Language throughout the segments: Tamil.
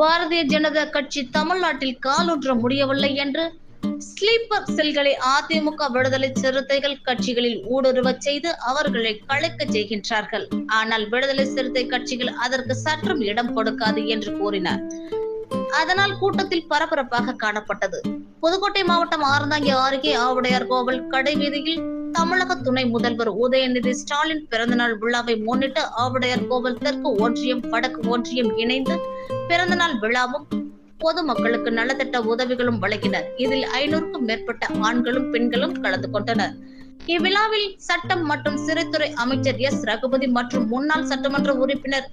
பாரதிய ஜனதா கட்சி தமிழ்நாட்டில் காலூன்ற முடியவில்லை என்று ஸ்லீப்பர் செல்களை அதிமுக விடுதலை சிறுத்தைகள் கட்சிகளில் ஊடுருவ செய்து அவர்களை கலைக்க செய்கின்றார்கள். ஆனால் விடுதலை சிறுத்தை கட்சிகள் அதற்கு சற்றும் இடம் கொடுக்காது என்று கூறினார். அதனால் கூட்டத்தில் பரபரப்பாக காணப்பட்டது. புதுக்கோட்டை மாவட்டம் ஆரந்தாங்கி அருகே ஆவுடையார் கோவில் கடைவீதியில் தமிழக துணை முதல்வர் உதயநிதி ஸ்டாலின் பிறந்தநாள் விழாவை முன்னிட்டு ஆவுடையார் கோவில் தெற்கு ஒன்றியம் வடக்கு ஒன்றியம் இணைந்து பிறந்தநாள் விழாவும் பொதுமக்களுக்கு நலத்திட்ட உதவிகளும் வழங்கினர். இதில் ஐநூறுக்கும் மேற்பட்ட ஆண்களும் பெண்களும் கலந்து கொண்டனர். இவ்விழாவில் சட்டம் மற்றும் சிறைத்துறை அமைச்சர் எஸ். ரகுபதி மற்றும் முன்னாள் சட்டமன்ற உறுப்பினர்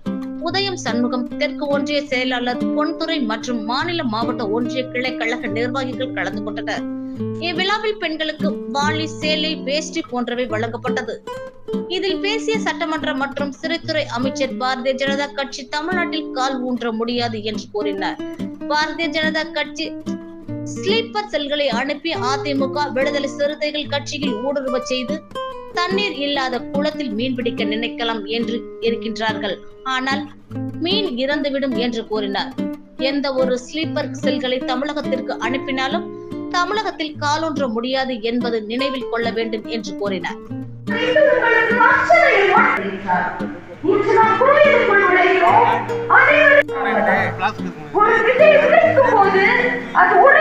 உதயம் சண்முகம் தெற்கு ஒன்றிய செயலாளர் பொன்துறை மற்றும் மாநில மாவட்ட ஒன்றிய கிளை கழக நிர்வாகிகள் கலந்து கொண்டனர். இவ்விழாவில் பெண்களுக்கு வாலி சேலை வேஷ்டி போன்றவை வழங்கப்பட்டது. இதில் பேசிய சட்டமன்ற மற்றும் சிறைத்துறை அமைச்சர் பாரதிய ஜனதா கட்சி தமிழ்நாட்டில் கால் ஊன்ற முடியாது என்று கூறினார். பாரதிய ஜனதா கட்சி ஸ்லீப்பர் செல்களை அனுப்பி அதிமுக விடுதலை சிறுத்தைகள் கட்சியில் ஊடுருவ செய்து தண்ணீர் இல்லாத குளத்தில் மீன் பிடிக்க நினைக்கலாம் என்று இருக்கின்றார்கள். ஆனால் மீன் இறந்துவிடும் என்று கூறினார். எந்த ஒரு ஸ்லீப்பர் செல்களை தமிழகத்திற்கு அனுப்பினாலும் தமிழகத்தில் காலொன்ற முடியாது என்பது நினைவில் கொள்ள வேண்டும் என்று கூறினார் உங்களுக்கு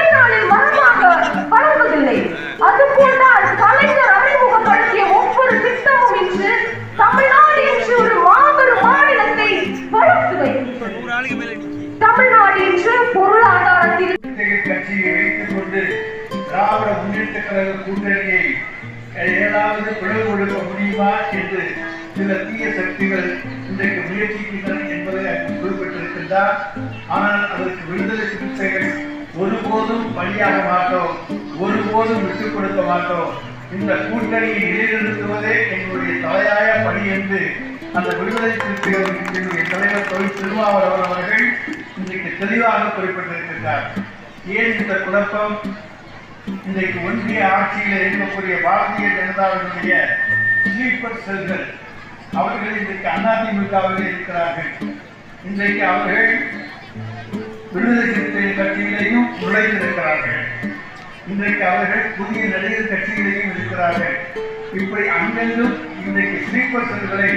கொண்டு திராவிட முன்னேற்ற கழக கூட்டணியை ஏதாவது பிளவு கொடுக்க முடியுமா என்று சில தீய சக்திகள் இன்றைக்கு முயற்சிக்கின்றன என்பதை அங்கு குறிப்பிட்டிருக்கின்றார். ஆனால் அதற்கு விடுதலை சிகிச்சைகள் ஒருபோதும் பலியாக மாட்டோம் ஒருபோதும் விட்டுக் கொடுக்க மாட்டோம். இந்த கூட்டணியை நிலைநிறுத்துவதே எங்களுடைய தலையாய பணி என்று அந்த விடுதலை சிறுத்தைகளுடைய தலைவர் தொழில் திருமாவளவன் அவர்கள் இன்றைக்கு தெளிவாக குறிப்பிட்டிருக்கின்றார். ஏன் இந்த குழப்பம்? இன்றைக்கு ஒன்றிய ஆட்சியில் இருக்கக்கூடிய பாரதிய ஜனதாவினுடைய ஸ்லீப்பர் செல்கள் அவர்கள் இன்றைக்கு அதிமுகவில் இருக்கிறார்கள். இன்றைக்கு அவர்கள் விடுதலை சிறுத்தைகள் கட்சியிலையும் நுழைந்திருக்கிறார்கள். இன்றைக்கு அவர்கள் புதிய நடிகர் கட்சியிலையும் இருக்கிறார்கள். இப்படி அங்கெங்கும் இன்றைக்கு ஸ்லீப்பர் செல்களை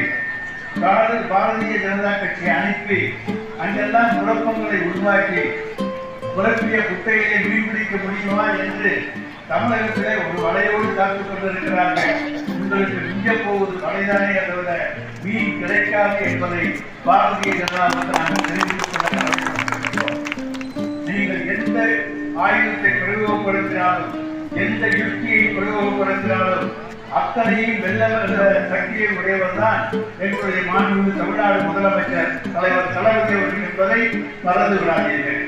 பாரதிய ஜனதா கட்சி அனுப்பி அங்கெல்லாம் குழப்பங்களை உருவாக்கி குழப்பிய குட்டையிலே மீன் பிடிக்க முடியுமா என்று தமிழகத்திலே ஒரு வலையோடு காத்துக் கொண்டிருக்கிறார்கள். உங்களுக்கு மிஞ்ச போவது வலைதானே தவிர மீன் கிடைக்காது என்பதை பாரதிய ஜனதா நாங்கள் தெரிவித்துக் நீங்கள் எந்த ஆயுதத்தை பிரயோகப்படுத்தினாலும் எந்த யுக்தியை பிரயோகப்படுத்தினாலும் அத்தனையும் வெல்ல என்ற சக்தியை உடையவர் தான் எங்களுடைய மாண்பு தமிழ்நாடு முதலமைச்சர் தலைவர் தளபதி அவர்கள் என்பதை மறந்து விடாதீர்கள்